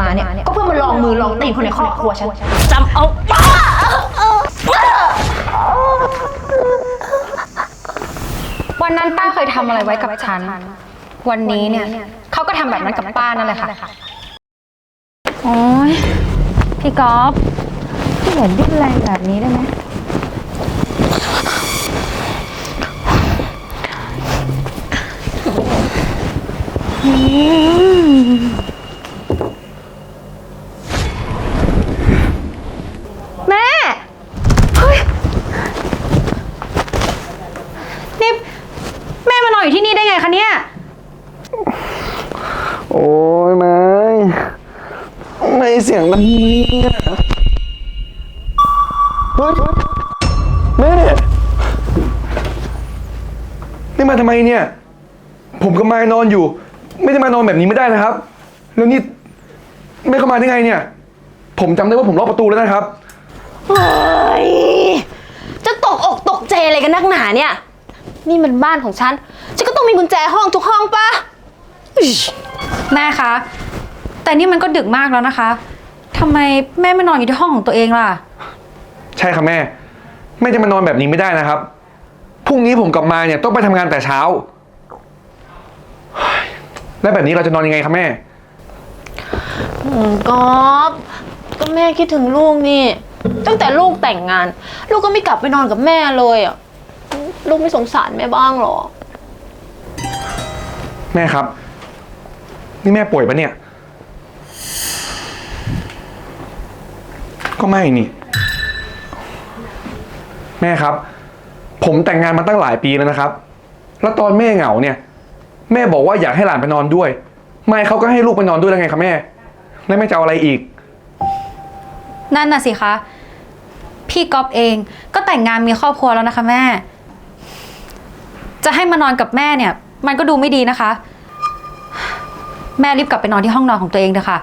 มาเนี่ย ก็เพื่อมาลองมือลองตีนคนในครอบครัวฉันจำเอาวันนั้นป้าเคยทำอะไรไว้กับฉัน วันนี้เนี่ยเขาก็ทำแบบนั้นกับป้านั่นแหละค่ะ โอ้ยพี่กอล์ฟพี่เห็นดิ้นแรงแบบนี้ได้ไหมแม่ เฮ้ย นี่แม่มานอนอยู่ที่นี่ได้ไงคะเนี่ย โอ้ยไม่ไม่เสียงดันี่ยเฮ้ยแม่นี่มาทำไมเนี่ย ผมกับมายนอนอยู่ ไม่ได้มานอนแบบนี้ไม่ได้นะครับ แล้วนี่แม่เข้ามาได้ไงเนี่ย ผมจำได้ว่าผมล็อกประตูแล้วนะครับ เฮ้ย จะตกอกตกใจอะไรกันนักหนาเนี่ย นี่มันบ้านของฉัน ฉันก็ต้องมีกุญแจห้องทุกห้องปะ แม่คะ แต่นี่มันก็ดึกมากแล้วนะคะทำไมแม่ไม่นอนอยู่ที่ห้องของตัวเองล่ะ ใช่ครับแม่ แม่จะมานอนแบบนี้ไม่ได้นะครับ พรุ่งนี้ผมกลับมาเนี่ยต้องไปทำงานแต่เช้าเฮ้ยแล้วแบบนี้เราจะนอนยังไงครับแม่ อืมก๊อฟก็แม่คิดถึงลูกนี่ ตั้งแต่ลูกแต่งงาน ลูกก็ไม่กลับไปนอนกับแม่เลยอะลูกไม่สงสารแม่บ้างเหรอ แม่ครับ นี่แม่ป่วยปะเนี่ย ก็ไม่นี่ แม่ครับ ผมแต่งงานมาตั้งหลายปีแล้วนะครับ แล้วตอนแม่เหงาเนี่ย แม่บอกว่าอยากให้หลานไปนอนด้วย ไม่เขาก็ให้ลูกไปนอนด้วยแล้วไงครับแม่ แล้วแม่จะเอาอะไรอีก นั่นน่ะสิคะ พี่ก๊อฟเองก็แต่งงานมีครอบครัวแล้วนะคะแม่ จะให้มานอนกับแม่เนี่ย มันก็ดูไม่ดีนะคะ แม่รีบกลับไปนอนที่ห้องนอนของตัวเองเถอะค่ะ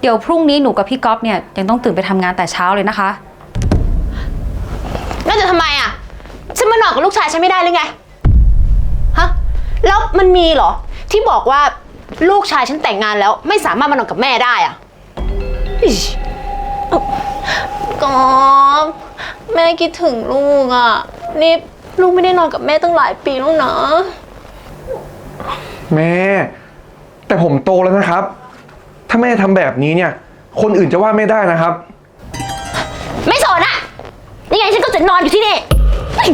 เดี๋ยวพรุ่งนี้หนูกับพี่ก๊อฟเนี่ยยังต้องตื่นไปทำงานแต่เช้าเลยนะคะ แล้วจะทำไมอะ ฉันมานอนกับลูกชายฉันไม่ได้หรือไง ฮะ แล้วมันมีเหรอ ที่บอกว่าลูกชายฉันแต่งงานแล้ว ไม่สามารถมานอนกับแม่ได้อะอิ๊ยกอบแม่คิดถึงลูกอะ นี่ลูกไม่ได้นอนกับแม่ตั้งหลายปีแล้วนะ แม่ แต่ผมโตแล้วนะครับ ถ้าแม่ทำแบบนี้เนี่ย คนอื่นจะว่าไม่ได้นะครับ ไม่สนอะยังไงฉันก็จะนอนอยู่ที่นี่เฮ้ย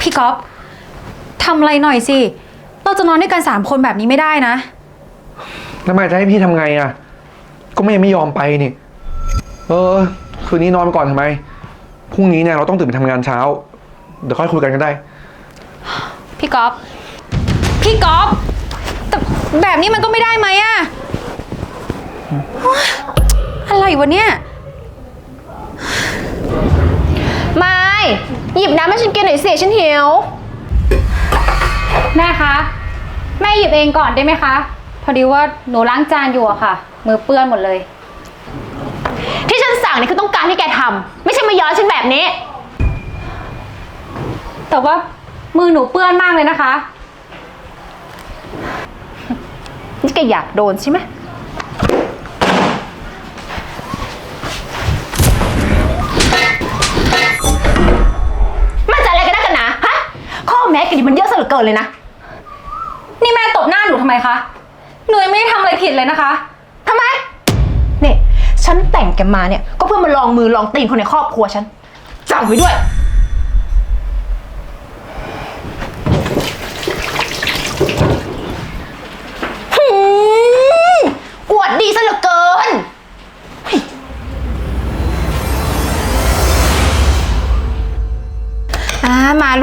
พี่ก๊อฟทำอะไรหน่อยสิ เราจะนอนด้วยกันสามคนแบบนี้ไม่ได้นะ แล้วแม่จะให้พี่ทำไงอะ่ะ ก็แม่ไม่ยอมไปนี่ เออ คืนนี้นอนก่อนทำไม พรุ่งนี้เนี่ยเราต้องตื่นไปทำงานเช้า เดี๋ยวค่อยคุยกันก็ได้ พี่ก๊อฟพี่ก๊อฟแต่แบบนี้มันก็ไม่ได้ไหมอะอะไรวะเนี่ยไม่หยิบน้ำให้ฉันกินหน่อยสิฉันหิว แม่คะ แม่หยิบเองก่อนได้ไหมคะ พอดีว่าหนูล้างจานอยู่อะค่ะ มือเปื้อนหมดเลย ที่ฉันสั่งนี่คือต้องการให้แกทำไม่ใช่มาย้อนฉันแบบนี้ แต่ว่า มือหนูเปื้อนมากเลยนะคะ นี่แกอยากโดนใช่ไหม มันจะอะไรกันนักกันหนาฮะ ข้อแม้แกนี่มันเยอะซะเหลือเกินเลยนะ นี่แม่ตบหน้าหนูทำไมคะ หนูยังไม่ได้ทำอะไรผิดเลยนะคะ ทำไมเนี่ยฉันแต่งแกมาเนี่ย ก็เพื่อมาลองมือลองตีนคนในครอบครัวฉันจำไว้ด้วย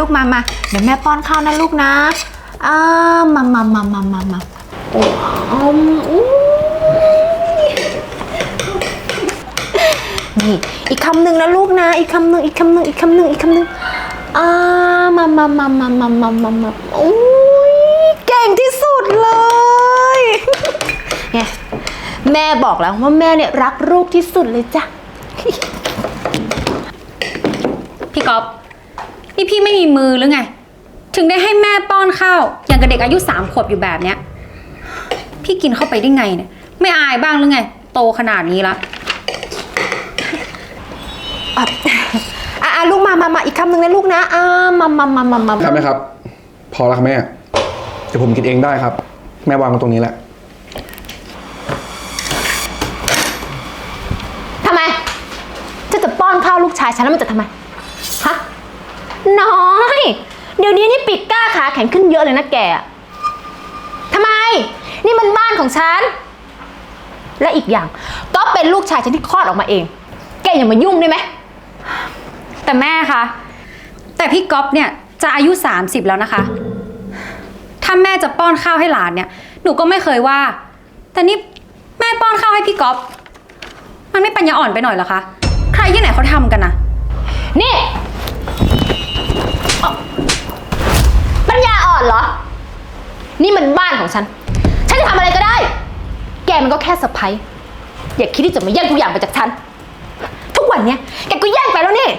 กมามาเดี๋ยวแม่ป้อนข้าวนะลูกนะอ่ามามามามามามาโอ้อมอู้นี่อีกคำหนึ่งนะลูกนะ อีกคำหนึ่งอีกคำหนึ่งอีกคำหนึ่งอีกคำหนึ่งอ่ามามามามามามามามาอุ้ยเก่งที่สุดเลยเนี่ยแม่บอกแล้วว่าแม่เนี่ยรักลูกที่สุดเลยจ้ะพี่ก๊อฟ นี่พี่ไม่มีมือหรือไง ถึงได้ให้แม่ป้อนอนข้าวอย่างกับเด็กอายุสามขวบอยู่แบบเนี้ย พี่กินเข้าไปได้ไงเนี่ย ไม่อายบ้างหรือไง โตขนาดนี้ละอะอะอะลูกมามามาอีกคำหนึ่งนะลูกนะอ่ามามามามามาครับแม่ครับ พอแล้วครับแม่เดี๋ยวผมกินเองได้ครับ แม่วางไว้ตรงนี้แหละ ทำไมจะจะป้อนข้าวลูกชายฉันแล้วมันจะทำไมฮะ น้อย เดี๋ยวนี้นี่ปีกกล้าขาแข็งขึ้นเยอะเลยนะแกอะทำไม นี่มันบ้านของฉัน และอีกอย่าง ก็เป็นลูกชายฉันที่คลอดออกมาเอง แกอย่ามายุ่งได้ไหม แต่แม่คะ แต่พี่ก๊อฟเนี่ยจะอายุ 30 แล้วนะคะ ถ้าแม่จะป้อนข้าวให้หลานเนี่ย หนูก็ไม่เคยว่า แต่นี่แม่ป้อนข้าวให้พี่ก๊อฟ มันไม่ปัญญาอ่อนไปหน่อยเหรอคะ ใครที่ไหนเขาทำกันนะนี่เอ้าปัญญา อนเหรอ นี่มันบ้านของฉัน ฉันจะทำอะไรก็ได้ แกมันก็แค่สะพ้ยอย่าคิดที่จะมาแย่งทุกอย่างไปจากฉัน ทุกวันเนี้ยแกก็แย่งไปแล้วนี่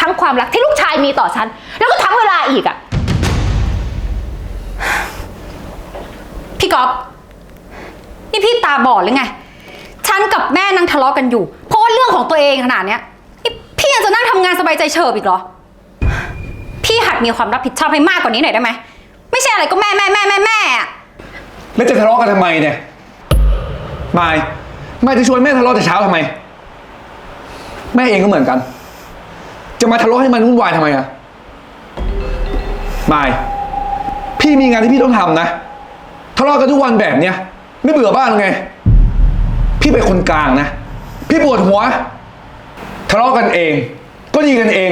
ทั้งความรักที่ลูกชายมีต่อฉัน แล้วก็ทั้งเวลาอีกอะพี่ก๊อฟนี่พี่ตาบอดหรือไง ฉันกับแม่นั่งทะเลาะกันอยู่ เพราะว่าเรื่องของตัวเองขนาดเนี้ยนี่พี่ยังจะนั่งทำงานสบายใจเฉิบอีกเหรอ หัดมีความรับผิดชอบให้มากกว่านี้หน่อยได้ไหม ไม่ใช่อะไรก็แม่แม่แม่แม่แม่อะแล้วจะทะเลาะกันทำไมเนี่ยมายมายจะชวนแม่ทะเลาะแต่เช้าทำไม แม่เองก็เหมือนกัน จะมาทะเลาะให้มันวุ่นวายทำไมอะมายพี่มีงานที่พี่ต้องทำนะ ทะเลาะกันทุกวันแบบเนี้ยไม่เบื่อบ้างไง พี่เป็นคนกลางนะ พี่ปวดหัว ทะเลาะกันเอง ก็ดีกันเอง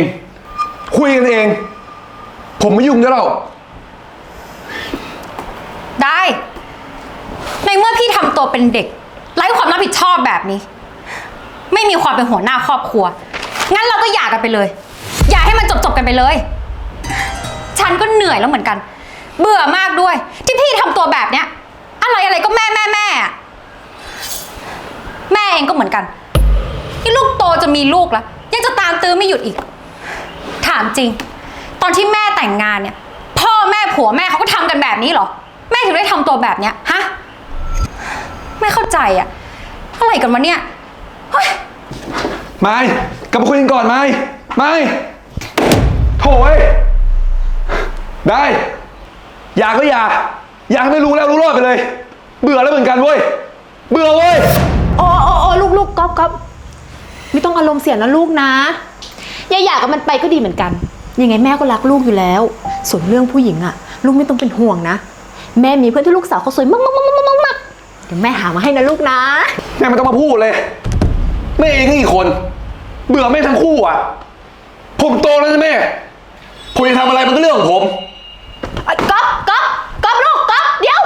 คุยกันเอง ผมไม่ยุ่งด้วยหรอกได้ ในเมื่อพี่ทำตัวเป็นเด็กไร้ความรับผิดชอบแบบนี้ ไม่มีความเป็นหัวหน้าครอบครัว งั้นเราก็หย่ากันไปเลย อย่าให้มันจบจบๆกันไปเลย ฉันก็เหนื่อยแล้วเหมือนกัน เบื่อมากด้วย ที่พี่ทำตัวแบบเนี้ย อะไรอะไรก็แม่แม่แม่อะแม่เองก็เหมือนกัน นี่ลูกโตจะมีลูกแล้ว ยังจะตามตื้อไม่หยุดอีก ถามจริง อนที่แม่แต่งงานเนี่ย พ่อแม่ผัวแม่เขาก็ทำกันแบบนี้เหรอ แม่ถึงได้ทำตัวแบบเนี้ยฮะไม่เข้าใจอะอะไรกันวะเนี่ยเฮ้ย ไม่กลับมาคุยกันก่อนไม่ไม่โถ่เว้ยได้ อยากก็อยากอยากให้ไม่รู้แล้วรู้รอดไปเลย เบื่อแล้วเหมือนกันเว้ย เบื่อเว้ย โอ้โอ้โอ้ลูกลูกก๊อฟก๊อฟไม่ต้องอารมณ์เสียนะลูกนะ อย่าหย่ากับมันไปก็ดีเหมือนกัน ยังไงแม่ก็รักลูกอยู่แล้ว ส่วนเรื่องผู้หญิงอะลูกไม่ต้องเป็นห่วงนะ แม่มีเพื่อนที่ลูกสาวเขาสวยมากมากมากมากมากเดี๋ยวแม่หามาให้นะลูกนะ แม่ไม่ต้องมาพูดเลย แม่เองก็อีกคน เบื่อแม่ทั้งคู่อะ ผมโตแล้วนะแม่ ผมจะทำอะไรมันก็เรื่องของผม ก๊อฟก๊อฟก๊อฟลูกก๊อฟเดี๋ยว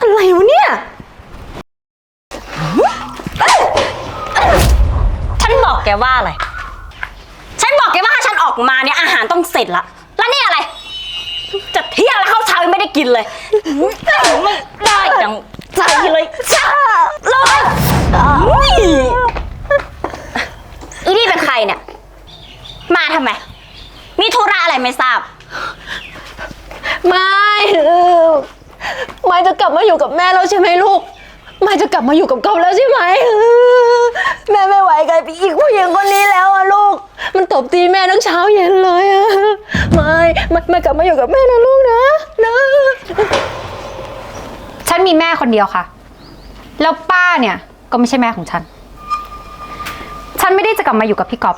อะไรวะเนี่ยฉันบอกแกว่าอะไร ฉันบอกแกว่าถ้าฉัน ออกมาเนี่ยอาหารต้องเสร็จละ แล้วนี่อะไร จะเที่ยงแล้วข้าวเช้ายังไม่ได้กินเลยไม่ได้จังใจเลยจ้าเลยอีนี่เป็นใครเนี่ย มาทำไม มีธุระอะไรไม่ทราบ ไม่เออไม่จะกลับมาอยู่กับแม่แล้วใช่ไหมลูก ไม่จะกลับมาอยู่กับกอบแล้วใช่ไหมเออแม่ไม่ไหวกับอีกผู้หญิงคนนี้แล้วอะลูก มันตบตีแม่ทั้งเช้าเย็นเลยอะไม่ไม่ไม่กลับมาอยู่กับแม่นะลูกนะนะ ฉันมีแม่คนเดียวค่ะ แล้วป้าเนี่ยก็ไม่ใช่แม่ของฉัน ฉันไม่ได้จะกลับมาอยู่กับพี่ก๊อฟ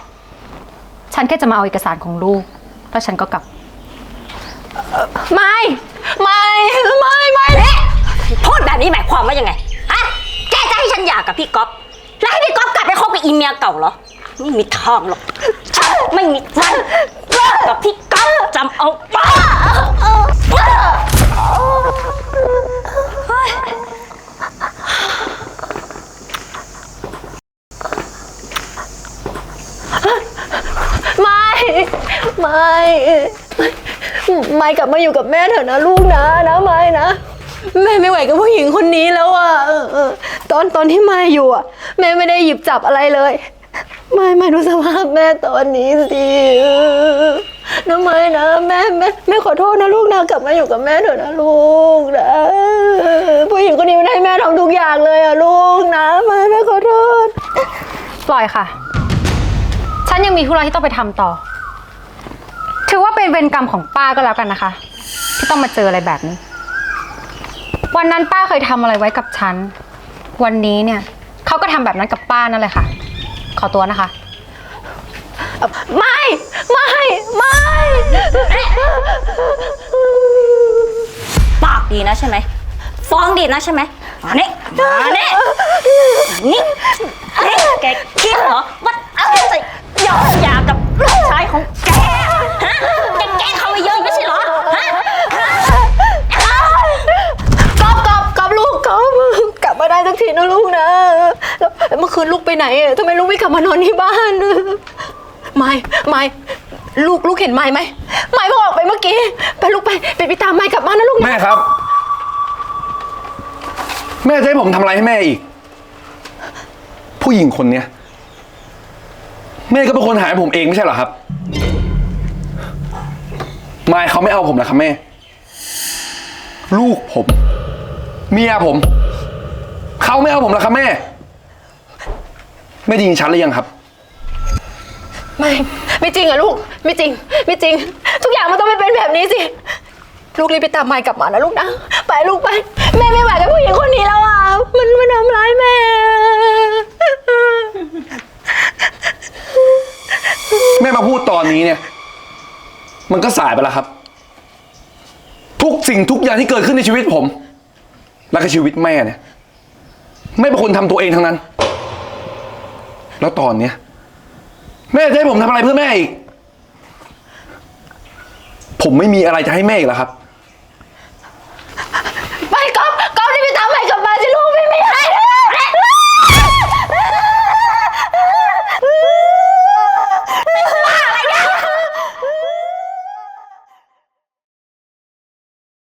ฉันแค่จะมาเอาเอกสารของลูก แล้วฉันก็กลับ ไม่ ไม่ ไม่ ไม่ พูดแบบนี้หมายความว่ายังไงฮะแก จะให้ฉันหย่ากับพี่ก๊อฟแล้วให้พี่ก๊อฟกลับไปคบกับอีเมียเก่าเหรอ ไม่มีทางหรอกฉันไม่มีวันเลิกกับพี่ก๊อฟจำเอาป้าไม่ ไม่ ไม่กลับมาอยู่กับแม่เถอะนะลูกนะนะไม่นะ แม่ไม่ไหวกับผู้หญิงคนนี้แล้วอะเออเออ ตอนตอนที่ม่อยู่อะแม่ไม่ได้หยิบจับอะไรเลยไม่ไม่ดูสภาพแม่ตอนนี้สิเออนะไม่นะแม่แม่แม่ขอโทษนะลูกนะกลับมาอยู่กับแม่เถอะนะลูกนะผู้หญิงคนนี้มันให้แม่ทำทุกอย่างเลยอะลูกนะไม่แม่ขอโทษปล่อยค่ะ ฉันยังมีธุระที่ต้องไปทำต่อ ถือว่าเป็นเวรกรรมของป้าก็แล้วกันนะคะ ที่ต้องมาเจออะไรแบบนี้ วันนั้นป้าเคยทำอะไรไว้กับฉัน วันนี้เนี่ยเขาก็ทำแบบนั้นกับป้านั่นแหละค่ะ ขอตัวนะคะ ไม่ไม่ไม่ปากดีนะใช่ไหมฟ้องดีนะใช่ไหมมานี่มานี่นี่นี่แกคิดเหรอว่าอะไรจะยอมหย่ากับลูกชายของแกฮะแกแกล้งเขาไปเยอะไม่ใช่เหรอ ฮะ กอบกอบกอบลูกกอบกลับมาได้สักทีนะลูกนะแล้วเมื่อ คืนลูกไปไหนอะทำไมลูกไม่กลับมานอนที่บ้านไม่ไม่ลูกลูกเห็นไม่ไหมไม่เพิ่งออกไปเมื่อกี้ ไปลูกไปไปไปตามไม่กลับบ้านนะลูกนะแม่ครับ แม่จะให้ผมทำอะไรให้แม่อีก ผู้หญิงคนเนี้ยแม่ก็เป็นคนหาให้ผมเองไม่ใช่เหรอครับมายเขาไม่เอาผมนะครับแม่ ลูกผม เมียผม เขาไม่เอาผมแล้วครับแม่ แม่ไดยินชัดหรือยังครับ ไม่ไม่จริงอะลูก ไม่จริง ไม่จริง ทุกอย่างมันต้องไม่เป็นแบบนี้สิลูกรีบไปตามไมค์กลับมานะลูกนะไปลูกไป แม่ไม่ไหวกับผู้หญิงคนนี้แล้วอะมันมันทำร้ายแม่ แม่มาพูดตอนนี้เนี่ย มันก็สายไปแล้วครับ ทุกสิ่งทุกอย่างที่เกิดขึ้นในชีวิตผม และก็ชีวิตแม่เนี่ยแม่เป็นคนทำตัวเองทั้งนั้น แล้วตอนเนี้ยแม่จะให้ผมทำอะไรเพื่อแม่อีก ผมไม่มีอะไรจะให้แม่อีกแล้วครับ